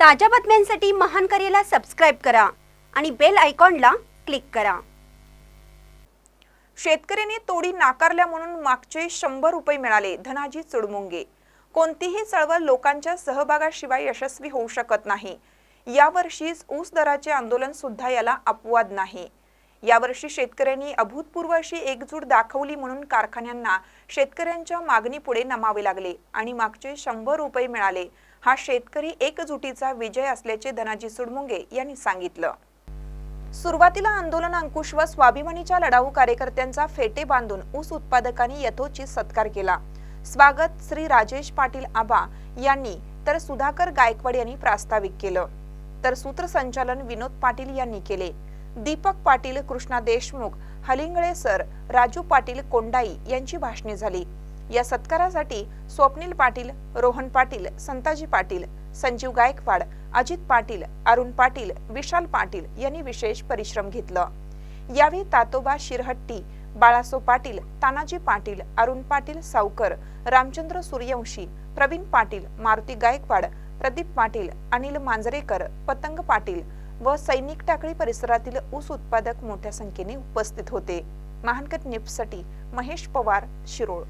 ताज्या बातम्यांसाठी महान करेला सबस्क्राईब करा आणि बेल आयकॉनला क्लिक करा. शेतकऱ्यांनी तोडी नाकारल्या म्हणून मागचे शंभर रुपये मिळाले धनाजी चुडमुंगे. कोणतीही चळवळ लोकांच्या सहभागाशिवाय यशस्वी होऊ शकत नाही. यावर्षीच ऊस दराचे आंदोलन सुद्धा याला अपवाद नाही. यावर्षी शेतकऱ्यांनी अभूतपूर्व अशी एकजूट दाखवली म्हणून कारखान्यांना शेतकऱ्यांच्या मागणीपुढे नमावे लागले आणि मागचे शंभर रुपये मिळाले. हा शेतकरी एकजुटीचा विजय असल्याचे धनाजी सुडमुंगे यांनी सांगितलं. सुरुवातीला आंदोलन अंकुश व स्वाभिमानीच्या लढाऊ कार्यकर्त्यांचा फेटे बांधून ऊस उत्पादकांनी यथोचित सत्कार केला. स्वागत श्री राजेश पाटील आबा यांनी तर सुधाकर गायकवाड यांनी प्रास्ताविक केलं. तर सूत्रसंचालन विनोद पाटील यांनी केले. दीपक पाटील कृष्णा देशमुख हलिंगळे सर राजू पाटील कोंडाई यांची भाषणे झाली. या सत्कारासाठी स्वप्नील पाटील रोहन पाटील संताजी पाटील संजीव गायकवाड अजित पाटील अरुण पाटील विशाल पाटील यांनी विशेष परिश्रम घेतलं. यावेळी तातोबा शिरहट्टी बाळासो पाटील तानाजी पाटील अरुण पाटील सावकर रामचंद्र सूर्यवंशी प्रवीण पाटील मारुती गायकवाड प्रदीप पाटील अनिल मांजरेकर पतंग पाटील व सैनिक टाकळी परिसरातील ऊस उत्पादक मोठ्या संख्येने उपस्थित होते. महानकट निप्ससाठी महेश पवार शिरोळ.